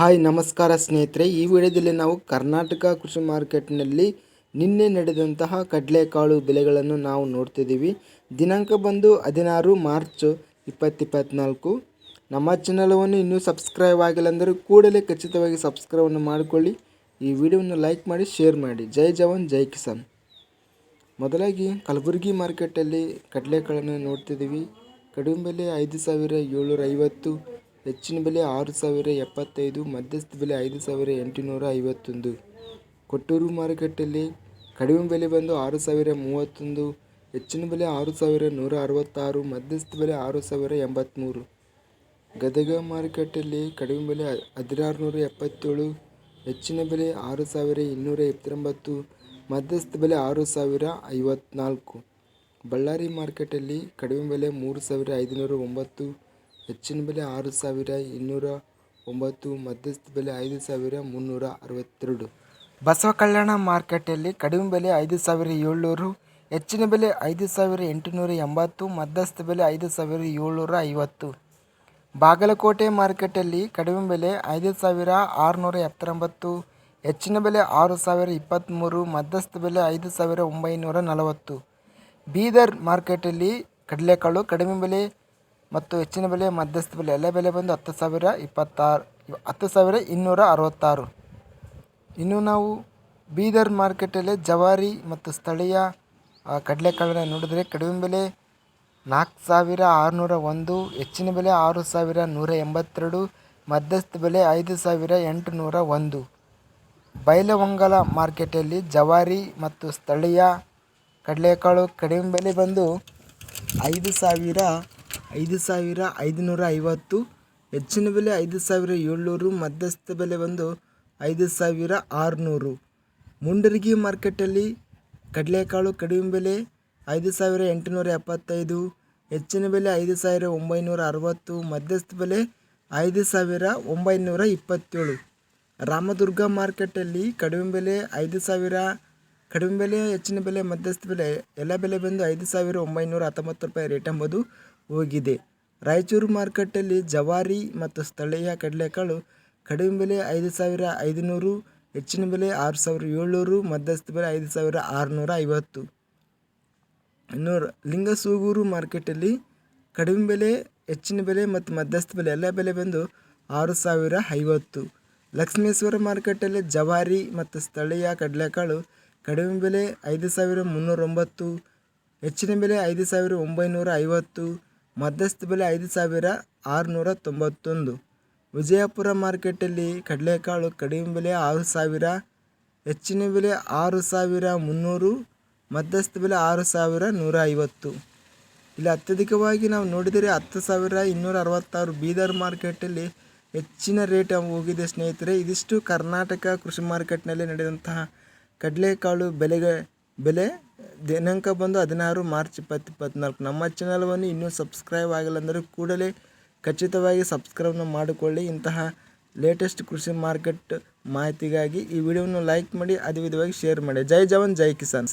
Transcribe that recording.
Hi, ನಮಸ್ಕಾರ ಸ್ನೇಹಿತರೆ. ಈ ವಿಡಿಯೋದಲ್ಲಿ ನಾವು ಕರ್ನಾಟಕ ಕೃಷಿ ಮಾರ್ಕೆಟ್ನಲ್ಲಿ ನಿನ್ನೆ ನಡೆದಂತಹ ಕಡಲೆಕಾಳು ಬೆಲೆಗಳನ್ನು ನಾವು ನೋಡ್ತಿದ್ದೀವಿ. ದಿನಾಂಕ ಬಂದು ಹದಿನಾರು ಮಾರ್ಚ್ ಇಪ್ಪತ್ತಿಪ್ಪತ್ನಾಲ್ಕು. ನಮ್ಮ ಚಾನಲವನ್ನು ಇನ್ನೂ ಸಬ್ಸ್ಕ್ರೈಬ್ ಆಗಿಲ್ಲ ಅಂದರೆ ಕೂಡಲೇ ಖಚಿತವಾಗಿ ಸಬ್ಸ್ಕ್ರೈಬನ್ನು ಮಾಡಿಕೊಳ್ಳಿ. ಈ ವಿಡಿಯೋವನ್ನು ಲೈಕ್ ಮಾಡಿ, ಶೇರ್ ಮಾಡಿ. ಜೈ ಜವಾನ್, ಜೈ ಕಿಸಾನ್. ಮೊದಲಾಗಿ ಕಲಬುರಗಿ ಮಾರ್ಕೆಟಲ್ಲಿ ಕಡಲೆಕಾಳನ್ನು ನೋಡ್ತಿದ್ದೀವಿ. ಕಡಿಮೆ ಬೆಲೆ ಐದು ಸಾವಿರ ಏಳ್ನೂರ ಐವತ್ತು ಹೆಚ್ಚಿನ ಬೆಲೆ ಆರು ಸಾವಿರ ಎಪ್ಪತ್ತೈದು, ಮಧ್ಯಸ್ಥ ಬೆಲೆ ಐದು ಸಾವಿರ ಎಂಟುನೂರ ಐವತ್ತೊಂದು. ಕೊಟ್ಟೂರು ಮಾರುಕಟ್ಟೆಯಲ್ಲಿ ಕಡಿಮೆ ಬೆಲೆ ಬಂದು ಆರು ಸಾವಿರ ಮೂವತ್ತೊಂದು, ಹೆಚ್ಚಿನ ಬೆಲೆ ಆರು ಸಾವಿರ ನೂರ ಅರವತ್ತಾರು, ಮಧ್ಯಸ್ಥ ಬೆಲೆ ಆರು ಸಾವಿರ ಎಂಬತ್ತ್ಮೂರು ಗದಗ ಮಾರುಕಟ್ಟೆಯಲ್ಲಿ ಕಡಿಮೆ ಬೆಲೆ ಹದಿನಾರು ನೂರ ಎಪ್ಪತ್ತೇಳು, ಹೆಚ್ಚಿನ ಬೆಲೆ ಆರು ಸಾವಿರ ಇನ್ನೂರ ಎಪ್ಪತ್ತೊಂಬತ್ತು, ಮಧ್ಯಸ್ಥ ಬೆಲೆ ಆರು ಸಾವಿರ ಐವತ್ನಾಲ್ಕು. ಬಳ್ಳಾರಿ ಮಾರುಕಟ್ಟೆಯಲ್ಲಿ ಕಡಿಮೆ ಬೆಲೆ ಮೂರು ಸಾವಿರ ಐದುನೂರ ಒಂಬತ್ತು ಹೆಚ್ಚಿನ ಬೆಲೆ ಆರು ಸಾವಿರ ಇನ್ನೂರ ಒಂಬತ್ತು, ಮಧ್ಯಸ್ಥ ಬೆಲೆ ಐದು ಸಾವಿರ ಮುನ್ನೂರ ಅರವತ್ತೆರಡು. ಬಸವ ಕಲ್ಯಾಣ ಮಾರ್ಕೆಟಲ್ಲಿ ಕಡಿಮೆ ಬೆಲೆ ಐದು ಸಾವಿರ ಏಳ್ನೂರು, ಹೆಚ್ಚಿನ ಬೆಲೆ ಐದು ಸಾವಿರ ಎಂಟುನೂರ ಎಂಬತ್ತು, ಮಧ್ಯಸ್ಥ ಬೆಲೆ ಐದು ಸಾವಿರ ಏಳ್ನೂರ ಐವತ್ತು. ಬಾಗಲಕೋಟೆ ಮಾರ್ಕೆಟಲ್ಲಿ ಕಡಿಮೆ ಬೆಲೆ ಐದು ಸಾವಿರ ಆರುನೂರ ಎಪ್ಪತ್ತೊಂಬತ್ತು, ಹೆಚ್ಚಿನ ಬೆಲೆ ಆರು ಸಾವಿರ ಇಪ್ಪತ್ತ್ಮೂರು, ಮಧ್ಯಸ್ಥ ಬೆಲೆ ಐದು ಸಾವಿರ ಒಂಬೈನೂರ ನಲವತ್ತು. ಬೀದರ್ ಮಾರ್ಕೆಟಲ್ಲಿ ಕಡಲೆಕಾಳು ಕಡಿಮೆ ಬೆಲೆ ಮತ್ತು ಹೆಚ್ಚಿನ ಬೆಲೆ ಮಧ್ಯಸ್ಥ ಬೆಲೆ. ಎಲ್ಲ ಬೆಲೆ ಬಂದು ಹತ್ತು ಸಾವಿರ ಇಪ್ಪತ್ತಾರು, ಹತ್ತು ಸಾವಿರ ಇನ್ನೂರ ಅರವತ್ತಾರು. ಇನ್ನು ನಾವು ಬೀದರ್ ಮಾರ್ಕೆಟಲ್ಲಿ ಜವಾರಿ ಮತ್ತು ಸ್ಥಳೀಯ ಕಡಲೆಕಾಳನ್ನು ನೋಡಿದರೆ ಕಡಿಮೆ ಬೆಲೆ ನಾಲ್ಕು ಸಾವಿರ ಆರುನೂರ ಒಂದು, ಹೆಚ್ಚಿನ ಬೆಲೆ ಆರು ಸಾವಿರ ನೂರ ಎಂಬತ್ತೆರಡು, ಮಧ್ಯಸ್ಥ ಬೆಲೆ ಐದು ಸಾವಿರ ಎಂಟು ನೂರ ಒಂದು ಬೈಲವಂಗಲ ಮಾರ್ಕೆಟಲ್ಲಿ ಜವಾರಿ ಮತ್ತು ಸ್ಥಳೀಯ ಕಡಲೆಕಾಳು ಕಡಿಮೆ ಬೆಲೆ ಬಂದು ಐದು ಸಾವಿರ ಐದು ಸಾವಿರ ಐದುನೂರ ಐವತ್ತು, ಹೆಚ್ಚಿನ ಬೆಲೆ ಐದು ಸಾವಿರ ಏಳ್ನೂರು, ಮಧ್ಯಸ್ಥ ಬೆಲೆ ಬಂದು ಐದು ಸಾವಿರ ಆರುನೂರು. ಮುಂಡರಗಿ ಮಾರ್ಕೆಟಲ್ಲಿ ಕಡಲೆಕಾಳು ಕಡಿಮೆ ಬೆಲೆ ಐದು ಸಾವಿರ ಎಂಟುನೂರ ಎಪ್ಪತ್ತೈದು, ಹೆಚ್ಚಿನ ಬೆಲೆ ಐದು ಸಾವಿರ ಒಂಬೈನೂರ ಅರವತ್ತು, ಮಧ್ಯಸ್ಥ ಬೆಲೆ ಐದು ಸಾವಿರ ಒಂಬೈನೂರ ಇಪ್ಪತ್ತೇಳು. ರಾಮದುರ್ಗ ಮಾರ್ಕೆಟಲ್ಲಿ ಕಡಿಮೆ ಬೆಲೆ ಐದು ಸಾವಿರ ಕಡಿಮೆ ಬೆಲೆ, ಹೆಚ್ಚಿನ ಬೆಲೆ, ಮಧ್ಯಸ್ಥ ಬೆಲೆ, ಎಲ್ಲ ಬೆಲೆ ಬಂದು ಐದು ಸಾವಿರ ಒಂಬೈನೂರ ಹತ್ತೊಂಬತ್ತು ರೂಪಾಯಿ ರೇಟ್ ಎಂಬುದು ಹೋಗಿದೆ. ರಾಯಚೂರು ಮಾರುಕಟ್ಟೆಯಲ್ಲಿ ಜವಾರಿ ಮತ್ತು ಸ್ಥಳೀಯ ಕಡಲೆಕಾಳು ಕಡಿಮೆ ಬೆಲೆ ಐದು ಸಾವಿರ ಐದುನೂರು, ಹೆಚ್ಚಿನ ಬೆಲೆ ಆರು ಸಾವಿರ ಏಳ್ನೂರು, ಮಧ್ಯಸ್ಥ ಬೆಲೆ ಐದು ಸಾವಿರ ಆರುನೂರ ಐವತ್ತು. ಇನ್ನು ಲಿಂಗಸೂಗೂರು ಮಾರ್ಕೆಟಲ್ಲಿ ಕಡಿಮೆ ಬೆಲೆ, ಹೆಚ್ಚಿನ ಬೆಲೆ ಮತ್ತು ಮಧ್ಯಸ್ಥ ಬೆಲೆ ಎಲ್ಲ ಬೆಲೆ ಬಂದು ಆರು ಸಾವಿರ ಐವತ್ತು. ಲಕ್ಷ್ಮೇಶ್ವರ ಮಾರುಕಟ್ಟೆಯಲ್ಲಿ ಜವಾರಿ ಮತ್ತು ಸ್ಥಳೀಯ ಕಡಲೆಕಾಳು ಕಡಿಮೆ ಬೆಲೆ ಐದು ಸಾವಿರ ಮುನ್ನೂರೊಂಬತ್ತು ಹೆಚ್ಚಿನ ಬೆಲೆ ಐದು ಸಾವಿರ ಒಂಬೈನೂರ ಐವತ್ತು, ಮಧ್ಯಸ್ಥ ಬೆಲೆ ಐದು ಸಾವಿರ ಆರುನೂರ ತೊಂಬತ್ತೊಂದು. ವಿಜಯಪುರ ಮಾರ್ಕೆಟಲ್ಲಿ ಕಡಲೆಕಾಳು ಕಡಿಮೆ ಬೆಲೆ ಆರು ಸಾವಿರ, ಹೆಚ್ಚಿನ ಬೆಲೆ ಆರು ಸಾವಿರ ಮುನ್ನೂರು, ಮಧ್ಯಸ್ಥ ಬೆಲೆ ಆರು ಸಾವಿರ ನೂರ ಐವತ್ತು. ಇಲ್ಲಿ ಅತ್ಯಧಿಕವಾಗಿ ನಾವು ನೋಡಿದರೆ ಹತ್ತು ಸಾವಿರ ಇನ್ನೂರ ಅರವತ್ತಾರು ಬೀದರ್ ಮಾರ್ಕೆಟಲ್ಲಿ ಹೆಚ್ಚಿನ ರೇಟ್ ಹೋಗಿದೆ ಸ್ನೇಹಿತರೆ. ಇದಿಷ್ಟು ಕರ್ನಾಟಕ ಕೃಷಿ ಮಾರ್ಕೆಟ್ನಲ್ಲಿ ನಡೆದಂತಹ ಕಡಲೆಕಾಳು ಬೆಲೆಗೆ ಬೆಲೆ ದಿನಾಂಕ ಬಂದು ಹದಿನಾರು ಮಾರ್ಚ್ ಇಪ್ಪತ್ತು ಇಪ್ಪತ್ತ್ನಾಲ್ಕು ನಮ್ಮ ಚಾನಲ್ವನ್ನು ಇನ್ನೂ ಸಬ್ಸ್ಕ್ರೈಬ್ ಆಗಿಲ್ಲ ಅಂದರೆ ಕೂಡಲೇ ಖಚಿತವಾಗಿ ಸಬ್ಸ್ಕ್ರೈಬ್ನ ಮಾಡಿಕೊಳ್ಳಿ. ಇಂತಹ ಲೇಟೆಸ್ಟ್ ಕೃಷಿ ಮಾರ್ಕೆಟ್ ಮಾಹಿತಿಗಾಗಿ ಈ ವಿಡಿಯೋವನ್ನು ಲೈಕ್ ಮಾಡಿ, ಅದೇ ವಿಧವಾಗಿ ಶೇರ್ ಮಾಡಿ. ಜೈ ಜವಾನ್, ಜೈ ಕಿಸಾನ್.